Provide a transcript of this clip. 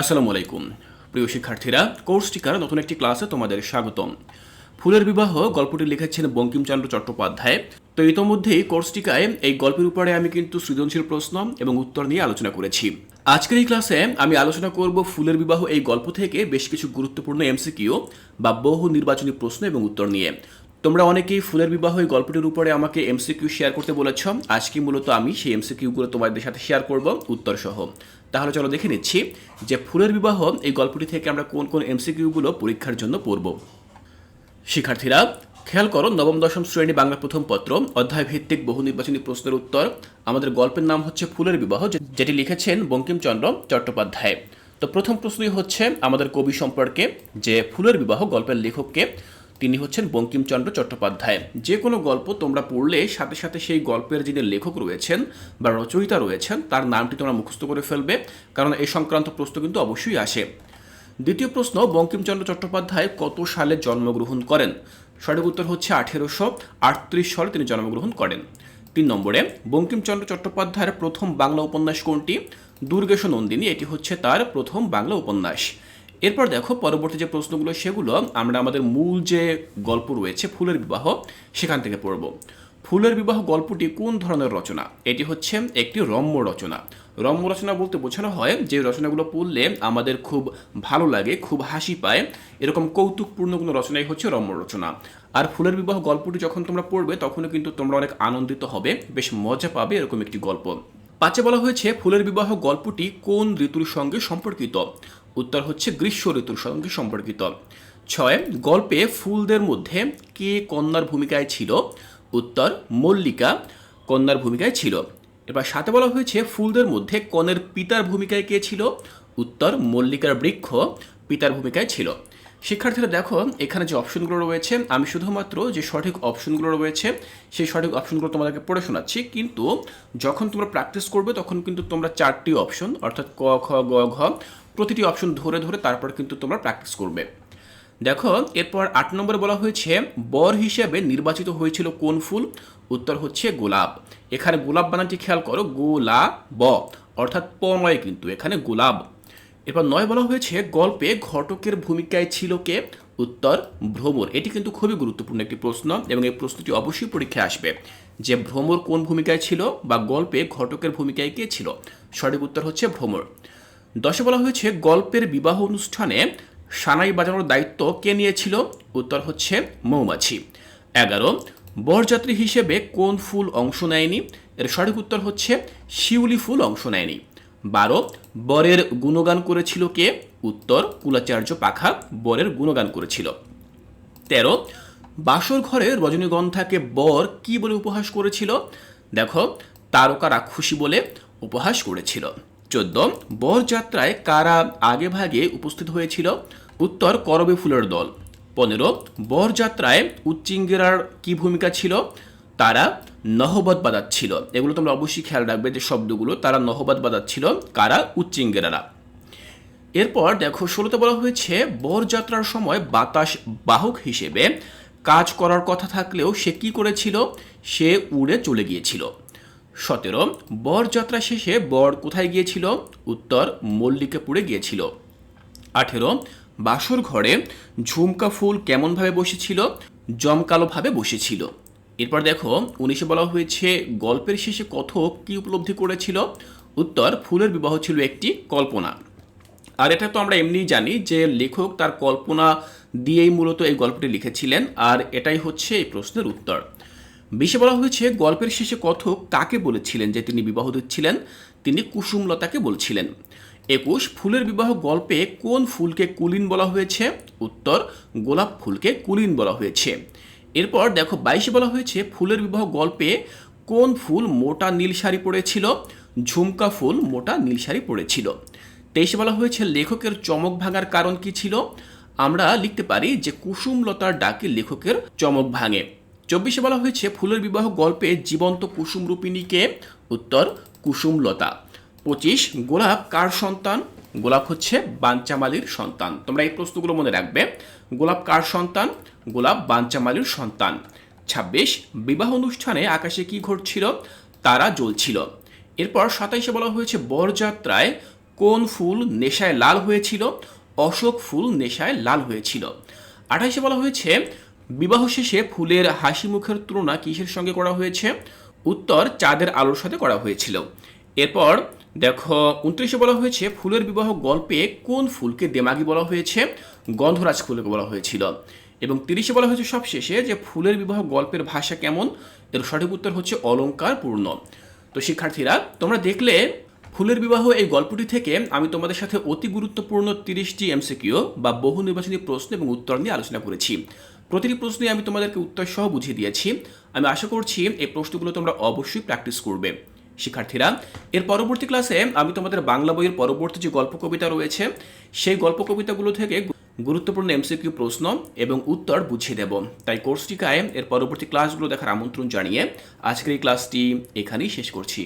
আসসালামু আলাইকুম। প্রিয় শিক্ষার্থীরা, কোর্স টিকার নতুন একটি ক্লাসে তোমাদের স্বাগতম। ফুলের বিবাহ গল্পটি লিখেছেন বঙ্কিমচন্দ্র চট্টোপাধ্যায়। তো ইতোমধ্যেই কোর্স টিকায় এই গল্পের উপরে আমি কিন্তু সৃজনশীল প্রশ্ন এবং উত্তর নিয়ে আলোচনা করেছি। আজকের এই ক্লাসে আমি আলোচনা করব ফুলের বিবাহ এই গল্প থেকে বেশ কিছু গুরুত্বপূর্ণ এমসিকিউ বা বহু নির্বাচনী প্রশ্ন এবং উত্তর নিয়ে। তোমরা অনেকেই ফুলের বিবাহ এই গল্পটির উপরে আমাকে এমসিকিউ শেয়ার করতে বলেছ। আজকে মূলত আমি সেই এমসিকিউগুলো তোমাদের সাথে শেয়ার করব উত্তর সহ তাহলে চলো দেখে নিচ্ছি যে ফুলের বিবাহ এই গল্পটি থেকে আমরা কোন কোন এমসিকিউগুলো পরীক্ষার জন্য পড়ব। শিক্ষার্থীরা, খেয়াল করো নবম, দশম শ্রেণি বাংলা প্রথম পত্র অধ্যায় ভিত্তিক বহু নির্বাচনী প্রশ্নের উত্তর। আমাদের গল্পের নাম হচ্ছে ফুলের বিবাহ যেটি লিখেছেন বঙ্কিমচন্দ্র চট্টোপাধ্যায়। তো প্রথম প্রশ্নই হচ্ছে আমাদের কবি সম্পর্কে যে ফুলের বিবাহ গল্পের লেখককে তিনি হচ্ছেন বঙ্কিমচন্দ্র চট্টোপাধ্যায়। যে কোনো গল্প তোমরা পড়লে সাথে সাথে সেই গল্পের যিনি লেখক রয়েছেন বা রচয়িতা রয়েছেন, তার নামটি তোমরা মুখস্থ করে ফেলবে, কারণ এ সংক্রান্ত প্রশ্ন কিন্তু অবশ্যই আসে। দ্বিতীয় প্রশ্ন, বঙ্কিমচন্দ্র চট্টোপাধ্যায় কত সালে জন্মগ্রহণ করেন? সঠিক উত্তর হচ্ছে আঠেরোশো আটত্রিশ সালে তিনি জন্মগ্রহণ করেন। তিন নম্বরে, বঙ্কিমচন্দ্র চট্টোপাধ্যায়ের প্রথম বাংলা উপন্যাস কোনটি? দুর্গেশ নন্দিনী এটি হচ্ছে তার প্রথম বাংলা উপন্যাস। এরপর দেখো পরবর্তী যে প্রশ্নগুলো, সেগুলো আমরা আমাদের মূল যে গল্প রয়েছে, ফুলের বিবাহ, সেখান থেকে পড়ব। ফুলের বিবাহ গল্পটি কোন ধরনের রচনা? এটি হচ্ছে একটি রম্য রচনা। রম্য রচনা বলতে বোঝানো হয় যে রচনাগুলো পড়লে আমাদের খুব ভালো লাগে, খুব হাসি পায়। এরকম কৌতুকপূর্ণ কোনো রচনাই হচ্ছে রম্য রচনা। আর ফুলের বিবাহ গল্পটি যখন তোমরা পড়বে, তখনও কিন্তু তোমরা অনেক আনন্দিত হবে, বেশ মজা পাবে এরকম একটি গল্প। পাঁচে বলা হয়েছে ফুলের বিবাহ গল্পটি কোন ঋতুর সঙ্গে সম্পর্কিত? উত্তর হচ্ছে গ্রীষ্ম ঋতুর সঙ্গে সম্পর্কিত। ছয়, গল্পে ফুলদের মধ্যে কে কন্যার ভূমিকায় ছিল? উত্তর, মল্লিকা কন্যার ভূমিকায় ছিল। এবার সাথে বলা হয়েছে, ফুলদের মধ্যে কনের পিতার ভূমিকায় কে ছিল? উত্তর মল্লিকার বৃক্ষ পিতার ভূমিকায় ছিল। শিক্ষার্থীরা দেখো, এখানে যে অপশনগুলো রয়েছে, আমি শুধুমাত্র যে সঠিক অপশনগুলো রয়েছে, সেই সঠিক অপশনগুলো তোমাদেরকে পড়ে শোনাচ্ছি। কিন্তু যখন তোমরা প্র্যাকটিস করবে, তখন কিন্তু তোমরা চারটি অপশন অর্থাৎ ক, খ, গ, ঘ, প্রতিটি অপশন ধরে ধরে তারপর কিন্তু তোমরা প্র্যাকটিস করবে। দেখো, এরপর আট নম্বরে বলা হয়েছে, বর হিসেবে নির্বাচিত হয়েছিল কোন ফুল? উত্তর হচ্ছে গোলাপ। এখানে গোলাপ বানানটি খেয়াল করো গোলাপ অর্থাৎ প নয় কিন্তু, এখানে গোলাপ। এরপর নয় বলা হয়েছে, গল্পে ঘটকের ভূমিকায় ছিল কে? উত্তর, ভ্রমর। এটি কিন্তু খুবই গুরুত্বপূর্ণ একটি প্রশ্ন এবং এই প্রশ্নটি অবশ্যই পরীক্ষায় আসবে। যে ভ্রমর কোন ভূমিকায় ছিল বা গল্পে ঘটকের ভূমিকায় কে ছিল? সঠিক উত্তর হচ্ছে ভ্রমর। দশে বলা হয়েছে, গল্পের বিবাহ অনুষ্ঠানে সানাই বাজানোর দায়িত্ব কে নিয়েছিল? উত্তর হচ্ছে মৌমাছি। এগারো, বরযাত্রী হিসেবে কোন ফুল অংশ নেয়নি? এর সঠিক উত্তর হচ্ছে, শিউলি ফুল অংশ নেয়নি। বারো, বরের গুণগান করেছিল কে? উত্তর, কুলাচার্য পাখা বরের গুণগান করেছিল। তেরো, বাসর ঘরে রজনীগন্ধাকে বর কি বলে উপহাস করেছিল? দেখো, তারকা রাক্ষসী বলে উপহাস করেছিল। চোদ্দ বরযাত্রায় কারা আগে ভাগে উপস্থিত হয়েছিল? উত্তর, করবে ফুলের দল। পনেরো বরযাত্রায় উচ্চিঙ্গেরার কি ভূমিকা ছিল? তারা নহবত বাজাচ্ছিল এগুলো তোমরা অবশ্যই খেয়াল রাখবে যে শব্দগুলো, তারা নহবত বাজাচ্ছিল কারা? উচ্চিঙ্গেরারা। এরপর দেখো, ষোলোতে বলা হয়েছে বরযাত্রার সময় বাতাস বাহক হিসেবে কাজ করার কথা থাকলেও সে কি করেছিল? সে উড়ে চলে গিয়েছিল। সতেরো বরযাত্রা শেষে বর কোথায় গিয়েছিল? উত্তর, মল্লিকাপুরে গিয়েছিল। আঠেরো, বাসর ঘরে ঝুমকা ফুল কেমনভাবে বসেছিল? জমকালোভাবে বসেছিল। এরপর দেখো, উনিশে বলা হয়েছে, গল্পের শেষে কথক কি উপলব্ধি করেছিল? উত্তর, ফুলের বিবাহ ছিল একটি কল্পনা। আর এটা তো আমরা এমনিই জানি যে লেখক তার কল্পনা দিয়েই মূলত এই গল্পটি লিখেছিলেন, আর এটাই হচ্ছে এই প্রশ্নের উত্তর। বিশে বলা হয়েছে, গল্পের শেষে কথক কাকে বলেছিলেন যে তিনি বিবাহ দিচ্ছিলেন? তিনি কুসুমলতাকে বলছিলেন। একুশ, ফুলের বিবাহ গল্পে কোন ফুলকে কুলিন বলা হয়েছে? উত্তর, গোলাপ ফুলকে কুলিন বলা হয়েছে। এরপর দেখো বাইশে বলা হয়েছে, ফুলের বিবাহ গল্পে কোন ফুল মোটা নীল শাড়ি পরেছিল? ঝুমকা ফুল মোটা নীল শাড়ি পরেছিল। তেইশে বলা হয়েছে, লেখকের চমক ভাঙার কারণ কি ছিল? আমরা লিখতে পারি যে কুসুমলতার ডাকে লেখকের চমক ভাঙে। চব্বিশে বলা হয়েছে, ফুলের বিবাহ গল্পে জীবন্ত কুসুম রূপিণীকে উত্তর, কুসুমলতা। পঁচিশ, গোলাপ কার সন্তান? গোলাপ হচ্ছে বাঞ্চামালির সন্তান। তোমরা এই প্রশ্নগুলো মনে রাখবে। গোলাপ কার সন্তান? গোলাপ বাঞ্চামালির সন্তান। ছাব্বিশ, বিবাহ অনুষ্ঠানে আকাশে কি ঘটছিল? তারা জ্বলছিল। এরপর সাতাইশে বলা হয়েছে, বরযাত্রায় কোন ফুল নেশায় লাল হয়েছিল? অশোক ফুল নেশায় লাল হয়েছিল। আঠাইশে বলা হয়েছে, বিবাহ শেষে ফুলের হাসি মুখের তুলনা কিসের সঙ্গে করা হয়েছে? উত্তর, চাঁদের আলোর সাথে করা হয়েছিল। এরপর দেখো, উনত্রিশে বলা হয়েছে, ফুলের বিবাহ গল্পে কোন ফুলকে দেমাগি বলা হয়েছে? গন্ধরাজ ফুলকে বলা হয়েছিল। এবং তিরিশে বলা হয়েছে সবশেষে যে ফুলের বিবাহ গল্পের ভাষা কেমন? এর সঠিক উত্তর হচ্ছে অলংকার পূর্ণ তো শিক্ষার্থীরা, তোমরা দেখলে ফুলের বিবাহ এই গল্পটি থেকে আমি তোমাদের সাথে অতি গুরুত্বপূর্ণ তিরিশটি এমসিকিউ বা বহু নির্বাচনী প্রশ্ন এবং উত্তর নিয়ে আলোচনা করেছি। প্রতিটি প্রশ্নে আমি তোমাদেরকে উত্তর সহ বুঝিয়ে দিয়েছি। আমি আশা করছি এই প্রশ্নগুলো তোমরা অবশ্যই প্র্যাকটিস করবে। শিক্ষার্থীরা। এর পরবর্তী ক্লাসে আমি তোমাদের বাংলা বইয়ের পরবর্তী যে গল্প কবিতা রয়েছে, সেই গল্প কবিতাগুলো থেকে গুরুত্বপূর্ণ এমসিকিউ প্রশ্ন এবং উত্তর বুঝিয়ে দেব। তাই কোর্সটিকায় এর পরবর্তী ক্লাসগুলো দেখার আমন্ত্রণ জানিয়ে আজকের এই ক্লাসটি এখানেই শেষ করছি।